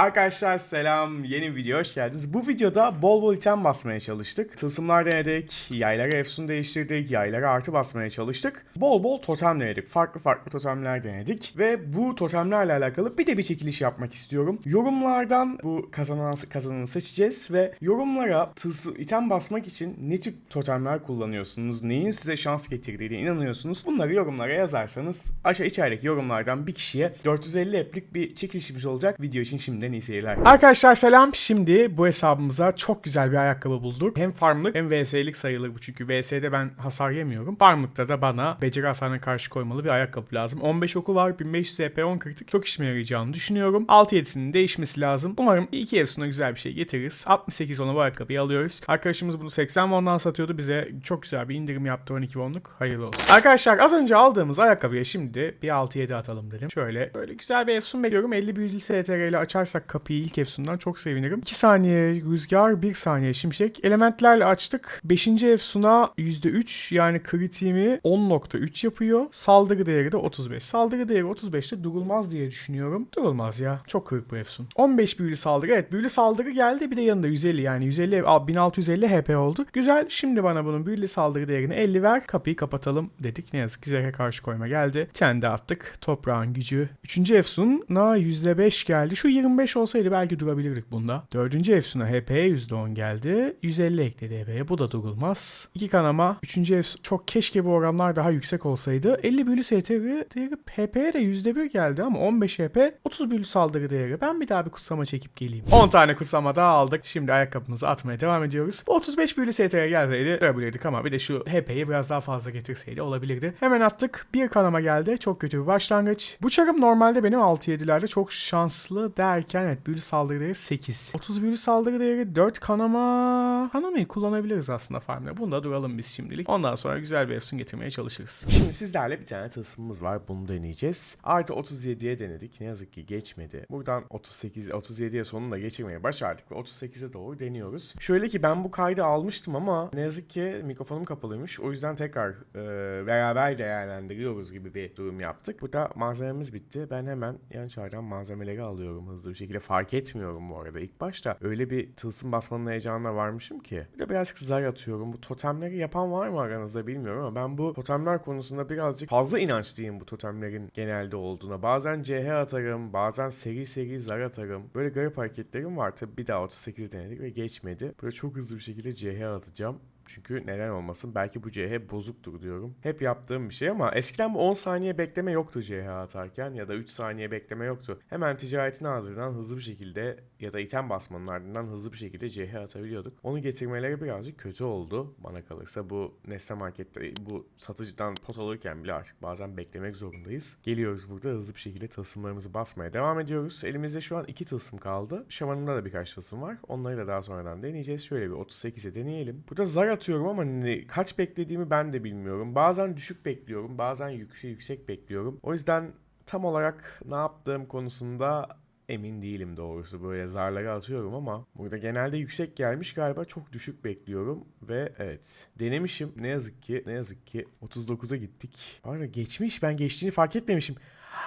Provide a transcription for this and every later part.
Arkadaşlar selam, yeni bir video hoş geldiniz. Bu videoda bol bol item basmaya çalıştık. Tılsımlar denedik, yaylara efsun değiştirdik, yaylara artı basmaya çalıştık. Bol bol totem denedik, farklı farklı totemler denedik. Ve bu totemlerle alakalı bir de bir çekiliş yapmak istiyorum. Yorumlardan bu kazanan kazananı seçeceğiz ve yorumlara tılsım item basmak için ne tip totemler kullanıyorsunuz, neyin size şans getirdiğine inanıyorsunuz. Bunları yorumlara yazarsanız aşağı içerideki yorumlardan bir kişiye 450 eplik bir çekilişimiz olacak. Video için şimdiden iyi seyirler. Arkadaşlar selam. Şimdi bu hesabımıza çok güzel bir ayakkabı bulduk. Hem farmlık hem VS'lik sayılır bu çünkü VS'de ben hasar yemiyorum. Farmlıkta da bana beceri hasarına karşı koymalı bir ayakkabı lazım. 15 oku var, 1500 SP, 10 kritik çok işime yarayacağını düşünüyorum. 6-7'sinin değişmesi lazım. Umarım iki yarısına güzel bir şey getiririz. 68 ona bu ayakkabıyı alıyoruz. Arkadaşımız bunu 80 won'dan satıyordu. Bize çok güzel bir indirim yaptı 12 won'luk. Hayırlı olsun. Arkadaşlar az önce aldığımız ayakkabıya şimdi bir 6-7 atalım dedim. Şöyle böyle güzel bir efsun bekliyorum. 50 büyülü STR ile açarsak kapıyı ilk efsundan çok sevinirim. 2 saniye rüzgar, 1 saniye şimşek. Elementlerle açtık. 5. efsuna %3 yani kritiğimi 10.3 yapıyor. Saldırı değeri de 35. Saldırı değeri 35'te durulmaz diye düşünüyorum. Durulmaz ya. Çok kırık bu efsun. 15 büyülü saldırı. Evet büyülü saldırı geldi. Bir de yanında 150 yani 150 Aa, 1650 HP oldu. Güzel. Şimdi bana bunun büyülü saldırı değerini 50 ver. Kapıyı kapatalım dedik. Ne yazık ki zehre karşı koyma geldi. Tane de attık. Toprağın gücü. 3. efsuna %5 geldi. Şu 25 olsaydı belki durabilirdik bunda. 4. efsuna HP'ye %10 geldi. 150 ekledi HP'ye. Bu da durulmaz. 2 kanama. 3. efsun çok keşke bu oranlar daha yüksek olsaydı. 50 büyülü STR değeri HP'ye de %1 geldi ama 15 HP 30 büyülü saldırı değeri. Ben bir daha bir kutsama çekip geleyim. 10 tane kutsama daha aldık. Şimdi ayakkabımızı atmaya devam ediyoruz. Bu 35 büyülü STR gelseydi durabilirdik ama bir de şu HP'yi biraz daha fazla getirseydi olabilirdi. Hemen attık. Bir kanama geldi. Çok kötü bir başlangıç. Bu çarım normalde benim 6-7'lerde çok şanslı derken evet büyülü saldırı değeri 8. 30 büyülü saldırı değeri 4 kanama. Kanamayı kullanabiliriz aslında farmda. Bunda duralım biz şimdilik. Ondan sonra güzel bir efsun getirmeye çalışırız. Şimdi sizlerle bir tane tılsımımız var. Bunu deneyeceğiz. Artı 37'ye denedik. Ne yazık ki geçmedi. Buradan 38, 37'ye sonunda geçirmeyi başardık ve 38'e doğru deniyoruz. Şöyle ki ben bu kaydı almıştım ama ne yazık ki mikrofonum kapalıymış. O yüzden tekrar e, beraber değerlendiriyoruz gibi bir durum yaptık. Burada malzememiz bitti. Ben hemen yan çaydan malzemeleri alıyorum hızlı bir şekilde. Fark etmiyorum bu arada. İlk başta öyle bir tılsım basmanın heyecanına varmışım ki. Bir de birazcık zar atıyorum. Bu totemleri yapan var mı aranızda bilmiyorum ama ben bu totemler konusunda birazcık fazla inançlıyım bu totemlerin genelde olduğuna. Bazen CH atarım, bazen seri seri zar atarım. Böyle garip hareketlerim var. Tabi bir daha 38 denedik ve geçmedi. Böyle çok hızlı bir şekilde CH atacağım. Çünkü neden olmasın? Belki bu CH bozuktur diyorum. Hep yaptığım bir şey ama eskiden bu 10 saniye bekleme yoktu CH atarken ya da 3 saniye bekleme yoktu. Hemen ticaretin ardından hızlı bir şekilde ya da item basmanın ardından hızlı bir şekilde CH atabiliyorduk. Onu getirmeleri birazcık kötü oldu bana kalırsa. Bu Nesne Market'te bu satıcıdan pot alırken bile artık bazen beklemek zorundayız. Geliyoruz burada hızlı bir şekilde tılsımlarımızı basmaya devam ediyoruz. Elimizde şu an 2 tılsım kaldı. Şamanımda da birkaç tılsım var. Onları da daha sonradan deneyeceğiz. Şöyle bir 38'e deneyelim. Burada zar atıyorum ama ne, kaç beklediğimi ben de bilmiyorum. Bazen düşük bekliyorum, bazen yüksek yüksek bekliyorum. O yüzden tam olarak ne yaptığım konusunda emin değilim doğrusu. Böyle zarları atıyorum ama burada genelde yüksek gelmiş galiba çok düşük bekliyorum ve evet denemişim. Ne yazık ki ne yazık ki 39'a gittik. Var geçmiş ben geçtiğini fark etmemişim.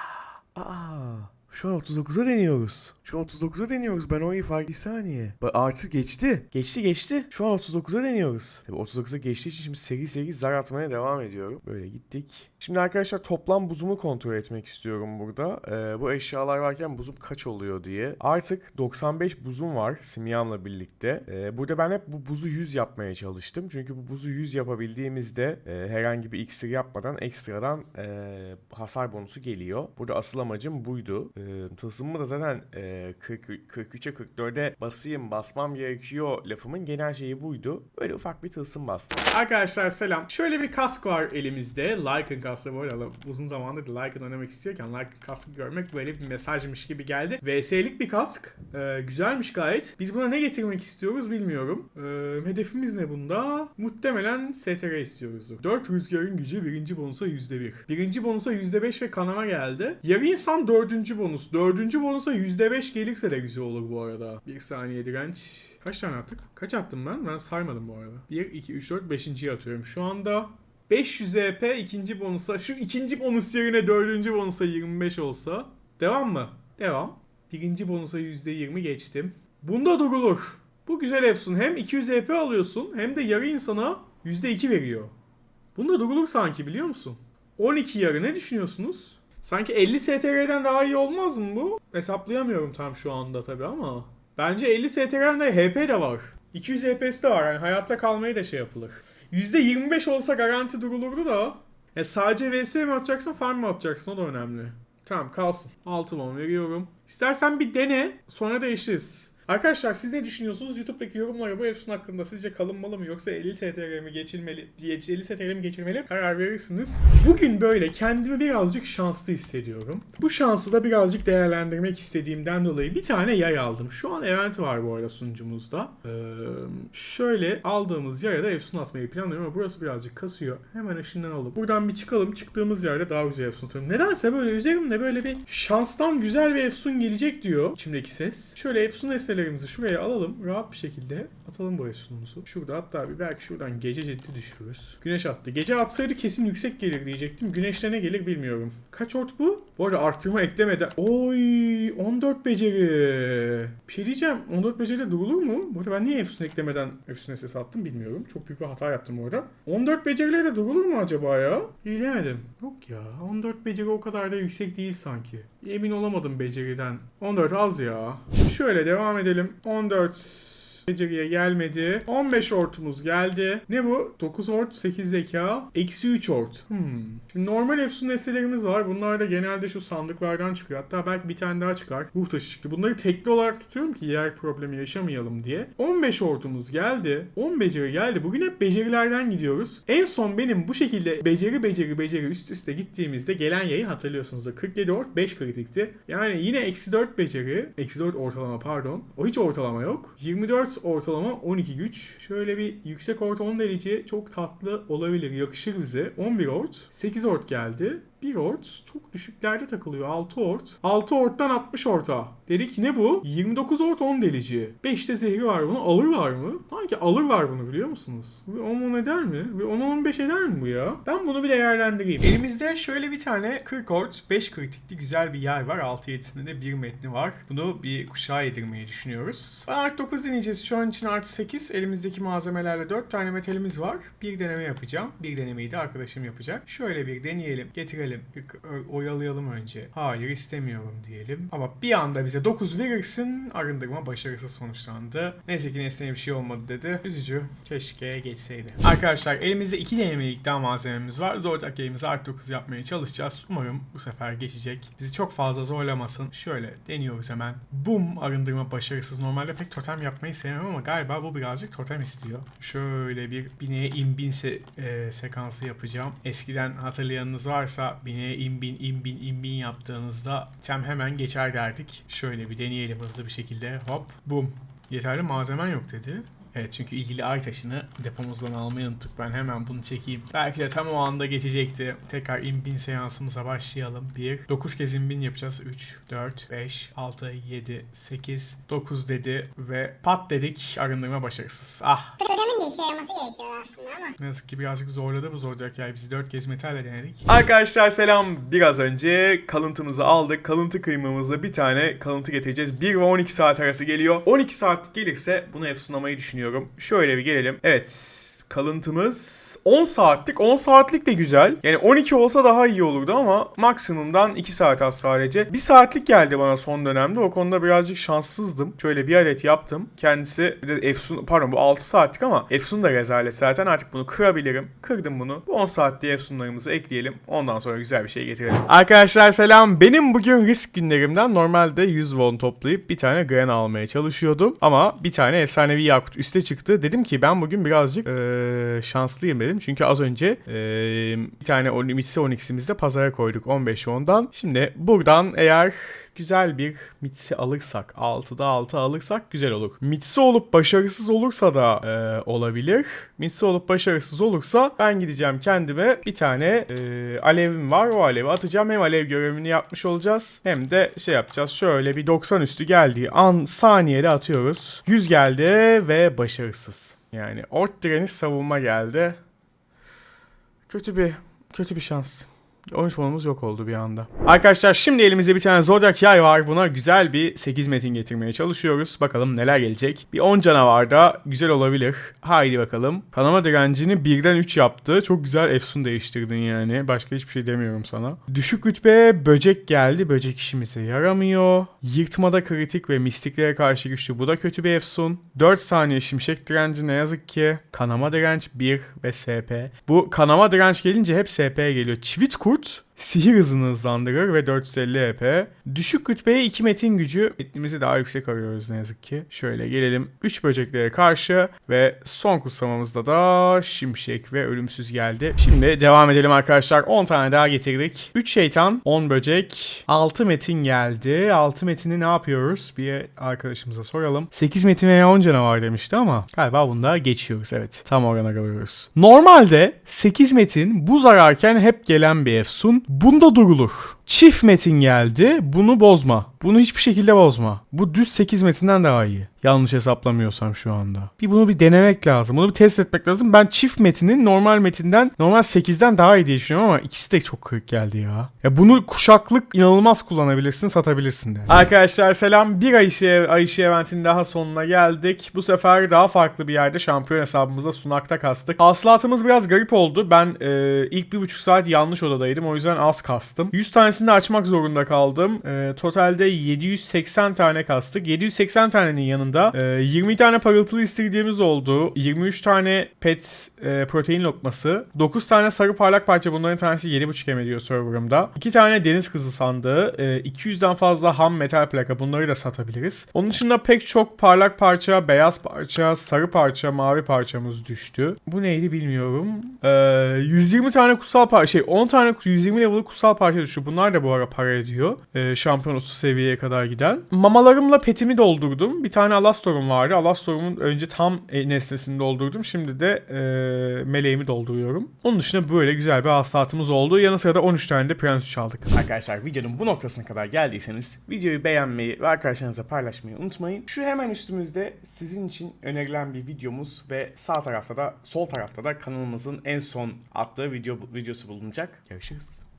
Aa şu an 39'a deniyoruz. Şu an 39'a deniyoruz. Ben orayı fark bir saniye. Artı geçti. Geçti geçti. Şu an 39'a deniyoruz. Tabii 39'a geçtiği için şimdi seri seri zar atmaya devam ediyorum. Böyle gittik. Şimdi arkadaşlar toplam buzumu kontrol etmek istiyorum burada. Ee, bu eşyalar varken buzum kaç oluyor diye. Artık 95 buzum var Simyan'la birlikte. Ee, burada ben hep bu buzu 100 yapmaya çalıştım. Çünkü bu buzu 100 yapabildiğimizde e, herhangi bir iksir yapmadan ekstradan e, hasar bonusu geliyor. Burada asıl amacım buydu. E, tılsımımı da zaten e, 40, 43'e 44'e basayım basmam gerekiyor lafımın genel şeyi buydu. Böyle ufak bir tılsım bastım. Arkadaşlar selam. Şöyle bir kask var elimizde. Lycan kaskı böyle alıp uzun zamandır Lycan oynamak istiyorken Lycan kaskı görmek böyle bir mesajmış gibi geldi. VS'lik bir kask. E, güzelmiş gayet. Biz buna ne getirmek istiyoruz bilmiyorum. E, hedefimiz ne bunda? Muhtemelen STR istiyoruz. 4 rüzgarın gücü birinci bonusa %1. Birinci bonusa %5 ve kanama geldi. Yarı insan dördüncü bonus. Dördüncü bonusa %5 gelirse de güzel olur bu arada. Bir saniye direnç. Kaç tane attık? Kaç attım ben? Ben saymadım bu arada. 1, 2, 3, 4, 5.yi atıyorum. Şu anda 500 EP ikinci bonusa. Şu ikinci bonus yerine dördüncü bonusa 25 olsa. Devam mı? Devam. Birinci bonusa %20 geçtim. Bunda durulur. Bu güzel Efsun. Hem 200 EP alıyorsun hem de yarı insana %2 veriyor. Bunda durulur sanki biliyor musun? 12 yarı ne düşünüyorsunuz? Sanki 50 STR'den daha iyi olmaz mı bu? Hesaplayamıyorum tam şu anda tabii ama. Bence 50 STR'den de HP de var. 200 HP'si de var yani hayatta kalmayı da şey yapılır. %25 olsa garanti durulurdu da. E sadece VS mi atacaksın farm mı atacaksın o da önemli. Tamam kalsın. 6 bon veriyorum. İstersen bir dene sonra değişiriz. Arkadaşlar siz ne düşünüyorsunuz? YouTube'daki yorumlara bu Efsun hakkında sizce kalınmalı mı yoksa 50 STR mi geçilmeli, 50 STR mi geçirmeli karar verirsiniz. Bugün böyle kendimi birazcık şanslı hissediyorum. Bu şansı da birazcık değerlendirmek istediğimden dolayı bir tane yay aldım. Şu an event var bu arada sunucumuzda. Ee, şöyle aldığımız yaya da Efsun atmayı planlıyorum ama burası birazcık kasıyor. Hemen ışından alıp buradan bir çıkalım. Çıktığımız yerde daha güzel Efsun atıyorum. Nedense böyle üzerimde böyle bir şanstan güzel bir Efsun gelecek diyor içimdeki ses. Şöyle Efsun nesnelerimizi şuraya alalım. Rahat bir şekilde atalım bu Efsun'umuzu. Şurada hatta bir belki şuradan gece ciddi düşürürüz. Güneş attı. Gece atsaydı kesin yüksek gelir diyecektim. Güneşte ne gelir bilmiyorum. Kaç ort bu? Bu arada arttırma eklemeden. Oy 14 beceri. Bir şey diyeceğim. 14 beceride durulur mu? Bu arada ben niye Efsun eklemeden Efsun ses attım bilmiyorum. Çok büyük bir hata yaptım orada. 14 beceriyle de durulur mu acaba ya? Bilemedim. Yok ya. 14 beceri o kadar da yüksek değil sanki. Emin olamadım beceriden. 14 az ya. Şöyle devam edelim. 14 beceriye gelmedi. 15 ortumuz geldi. Ne bu? 9 ort, 8 zeka, eksi 3 ort. Hmm. Şimdi normal efsun nesnelerimiz var. Bunlar da genelde şu sandıklardan çıkıyor. Hatta belki bir tane daha çıkar. Ruh taşı çıktı. Bunları tekli olarak tutuyorum ki yer problemi yaşamayalım diye. 15 ortumuz geldi. 10 beceri geldi. Bugün hep becerilerden gidiyoruz. En son benim bu şekilde beceri beceri beceri üst üste gittiğimizde gelen yayı hatırlıyorsunuz. 47 ort 5 kritikti. Yani yine eksi 4 beceri. Eksi 4 ortalama pardon. O hiç ortalama yok. 24 ortalama 12 güç. Şöyle bir yüksek ort 10 derece çok tatlı olabilir. Yakışır bize. 11 ort. 8 ort geldi. 1 ort çok düşüklerde takılıyor. 6 ort. 6 orttan 60 orta. Dedik ne bu? 29 ort 10 delici. 5'te zehri var bunu. Alırlar mı? Sanki alırlar bunu biliyor musunuz? Bir 10 eder mi? Bir 10-15 eder mi bu ya? Ben bunu bir değerlendireyim. Elimizde şöyle bir tane 40 ort 5 kritikli güzel bir yay var. 6-7'sinde de bir metni var. Bunu bir kuşağa yedirmeyi düşünüyoruz. Art 9 ineceğiz. Şu an için artı 8. Elimizdeki malzemelerle 4 tane metalimiz var. Bir deneme yapacağım. Bir denemeyi de arkadaşım yapacak. Şöyle bir deneyelim. Getirelim. Bir oyalayalım önce. Hayır istemiyorum diyelim. Ama bir anda bize 9 verirsin. Arındırma başarısız sonuçlandı. Neyse ki nesneye bir şey olmadı dedi. Üzücü. Keşke geçseydi. Arkadaşlar elimizde 2 denemelik daha malzememiz var. Zordak yayımızı art 9 yapmaya çalışacağız. Umarım bu sefer geçecek. Bizi çok fazla zorlamasın. Şöyle deniyoruz hemen. Bum arındırma başarısız. Normalde pek totem yapmayı sevmem ama galiba bu birazcık totem istiyor. Şöyle bir bineye inbin se e, sekansı yapacağım. Eskiden hatırlayanınız varsa bineye inbin inbin inbin yaptığınızda tem hemen geçer derdik. Şöyle bir deneyelim hızlı bir şekilde. Hop bum. Yeterli malzemen yok dedi. Evet çünkü ilgili ay taşını depomuzdan almayı unuttuk. Ben hemen bunu çekeyim. Belki de tam o anda geçecekti. Tekrar inbin seansımıza başlayalım. 1. 9 kez inbin yapacağız. 3, 4, 5, 6, 7, 8, 9 dedi ve pat dedik. Arındırma başarısız. Ah Totemin de işe yaraması gerekiyor aslında ama. ne yazık ki birazcık zorladı bu zordak yay. Bizi 4 kez metalle denedik. Arkadaşlar selam. Biraz önce kalıntımızı aldık. Kalıntı kıymamızla bir tane kalıntı getireceğiz. 1 ve 12 saat arası geliyor. 12 saat gelirse bunu efsunlamayı düşünüyorum. Şöyle bir gelelim. Evet kalıntımız 10 saatlik. 10 saatlik de güzel. Yani 12 olsa daha iyi olurdu ama maksimumdan 2 saat az sadece. 1 saatlik geldi bana son dönemde. O konuda birazcık şanssızdım. Şöyle bir adet yaptım. Kendisi de Efsun pardon bu 6 saatlik ama Efsun da rezalet zaten artık bunu kırabilirim. Kırdım bunu. Bu 10 saatliğe Efsunlarımızı ekleyelim. Ondan sonra güzel bir şey getirelim. Arkadaşlar selam. Benim bugün risk günlerimden normalde 100 won toplayıp bir tane Gren almaya çalışıyordum. Ama bir tane efsanevi yakut üste çıktı. Dedim ki ben bugün birazcık şanslıyım dedim. Çünkü az önce eee, bir tane Mitsi Onyx'imizi de pazara koyduk 15 won'dan. Şimdi buradan eğer güzel bir Mitsi alırsak 6'da 6 alırsak güzel olur. Mitsi olup başarısız olursa da eee, olabilir. Mitsi olup başarısız olursa ben gideceğim kendime bir tane eee, alevim var. O alevi atacağım. Hem alev görevini yapmış olacağız hem de şey yapacağız. Şöyle bir 90 üstü geldiği an saniyede atıyoruz. 100 geldi ve başarısız. Yani ort direniş savunma geldi. Kötü bir kötü bir şans. 13 fonumuz yok oldu bir anda. Arkadaşlar şimdi elimizde bir tane Zodiac yay var. Buna güzel bir 8 metin getirmeye çalışıyoruz. Bakalım neler gelecek. Bir 10 canavar da güzel olabilir. Haydi bakalım. Kanama direncini 1'den 3 yaptı. Çok güzel efsun değiştirdin yani. Başka hiçbir şey demiyorum sana. Düşük rütbe böcek geldi. Böcek işimize yaramıyor. Yırtmada kritik ve mistiklere karşı güçlü. Bu da kötü bir efsun. 4 saniye şimşek direnci ne yazık ki. Kanama direnç 1 ve SP. Bu kanama direnç gelince hep SP geliyor. Çivit kurt goed. Sihir hızını hızlandırır ve 450 EP. Düşük rütbeye 2 metin gücü. Metnimizi daha yüksek arıyoruz ne yazık ki. Şöyle gelelim 3 böceklere karşı ve son kutsamamızda da şimşek ve ölümsüz geldi. Şimdi devam edelim arkadaşlar. 10 tane daha getirdik. 3 şeytan, 10 böcek, 6 metin geldi. 6 metini ne yapıyoruz? Bir arkadaşımıza soralım. 8 metin veya 10 canavar demişti ama galiba bunda geçiyoruz evet. Tam orana kalıyoruz. Normalde 8 metin buz ararken hep gelen bir efsun. Bunda durulur. Çift metin geldi. Bunu bozma. Bunu hiçbir şekilde bozma. Bu düz 8 metinden daha iyi. Yanlış hesaplamıyorsam şu anda. Bir bunu bir denemek lazım. Bunu bir test etmek lazım. Ben çift metinin normal metinden normal 8'den daha iyi diye düşünüyorum ama ikisi de çok kırık geldi ya. Ya bunu kuşaklık inanılmaz kullanabilirsin, satabilirsin de. Arkadaşlar selam. Bir Ayşe, Ayşe eventinin daha sonuna geldik. Bu sefer daha farklı bir yerde şampiyon hesabımızda sunakta kastık. Hasılatımız biraz garip oldu. Ben e, ilk bir buçuk saat yanlış odadaydım. O yüzden az kastım. 100 tanesini açmak zorunda kaldım. E, totalde 780 tane kastık. 780 tanenin yanında e, 20 tane parıltılı istediğimiz oldu. 23 tane pet e, protein lokması. 9 tane sarı parlak parça. Bunların tanesi 7.5 em ediyor serverımda. 2 tane deniz kızı sandığı. E, 200'den fazla ham metal plaka. Bunları da satabiliriz. Onun dışında pek çok parlak parça, beyaz parça, sarı parça, mavi parçamız düştü. Bu neydi bilmiyorum. E, 120 tane kutsal parça, şey 10 tane 120 level kutsal parça düştü. Bunlar da bu ara para ediyor. E, şampiyon 30 seviyeye kadar giden. Mamalarımla petimi doldurdum. Bir tane Alastor'um vardı. Alastor'umun önce tam e, nesnesini doldurdum. Şimdi de e, meleğimi dolduruyorum. Onun dışında böyle güzel bir hasılatımız oldu. Yanı sıra da 13 tane de prens çaldık. Arkadaşlar videonun bu noktasına kadar geldiyseniz videoyu beğenmeyi ve arkadaşlarınızla paylaşmayı unutmayın. Şu hemen üstümüzde sizin için önerilen bir videomuz ve sağ tarafta da sol tarafta da kanalımızın en son attığı video videosu bulunacak. Görüşürüz.